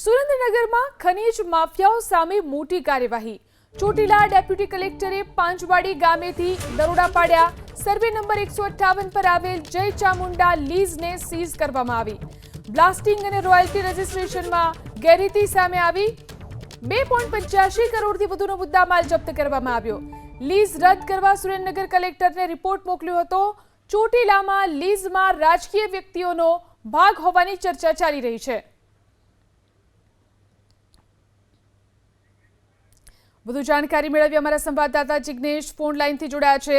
સુરેન્દ્રનગરમાં ખનીજ માફિયાઓ સામે મોટી કાર્યવાહી. ચોટીલા ડેપ્યુટી કલેક્ટરે પાંચવાડી ગામેથી દરોડા પાડ્યા. સર્વે નંબર એકસો અઠ્ઠાવન પર આવેલ જય ચામુંડા લીઝને સીઝ કરવામાં આવી. બ્લાસ્ટિંગ અને રોયલ્ટી રજિસ્ટ્રેશનમાં ગેરરીતિ સામે આવી. બે પોઈન્ટ પંચ્યાસી કરોડથી વધુનો મુદ્દામાલ જપ્ત કરવામાં આવ્યો. લીઝ રદ કરવા સુરેન્દ્રનગર કલેક્ટરને રિપોર્ટ મોકલ્યો હતો. ચોટીલામાં લીઝમાં રાજકીય વ્યક્તિઓનો ભાગ હોવાની ચર્ચા ચાલી રહી છે. વધુ જાણકારી મેળવી અમારા સંવાદદાતા જિગ્નેશ ફોન લાઈનથી જોડાયા છે.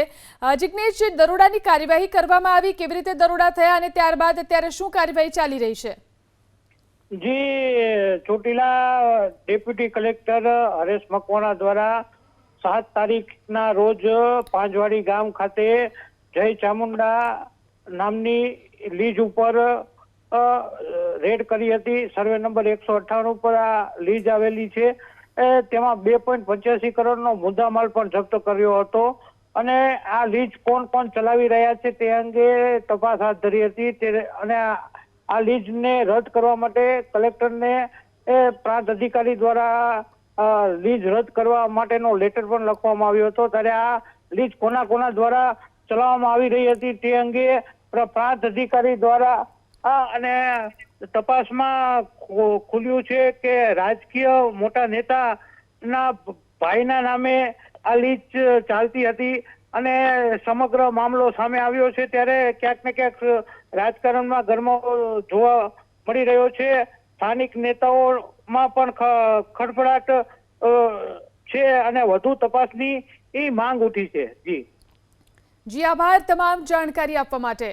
જિગ્નેશ, દરોડાની કાર્યવાહી કરવામાં આવી, કેવી રીતે દરોડા થયા અને ત્યારબાદ અત્યારે શું કાર્યવાહી ચાલી રહી છે? જી, ચોટીલા ડેપ્યુટી કલેક્ટર હરેશ મકવાણા દ્વારા સાત તારીખના રોજ પાંચવાડી ગામ ખાતે જય ચામુંડા નામની લીજ ઉપર રેડ કરી હતી. સર્વે નંબર એકસો અઠ્ઠાણું ઉપર આ લીજ આવેલી છે. તેમાં બે પોઈન્ટ પંચ્યાસી કરોડનો મુદ્દામાલ પણ જપ્ત કર્યો હતો. અને આ લીજ કોણ કોણ ચલાવી રહ્યા છે તે અંગે તપાસ હાથ ધરી હતી. તે અને આ લીજને રદ કરવા માટે કલેક્ટરને પ્રાંત અધિકારી દ્વારા લીજ રદ કરવા માટેનો લેટર પણ લખવામાં આવ્યો હતો. ત્યારે આ લીજ કોના કોના દ્વારા ચલાવવામાં આવી રહી હતી તે અંગે પ્રાંત અધિકારી દ્વારા આ અને તપાસમાં ખુલ્યું છે કે રાજકીય મોટા નેતા ના ભાઈના નામે આ લીચ ચાલતી હતી અને સમગ્ર મામલો સામે આવ્યો છે ત્યારે ક્યાંક ને ક્યાંક રાજકારણમાં ગરમાવો જોવા મળી રહ્યો છે. સ્થાનિક નેતાઓમાં પણ ખડભડાટ છે અને વધુ તપાસની એ માંગ ઉઠી છે. જી. જી, આભાર તમામ જાણકારી આપવા માટે.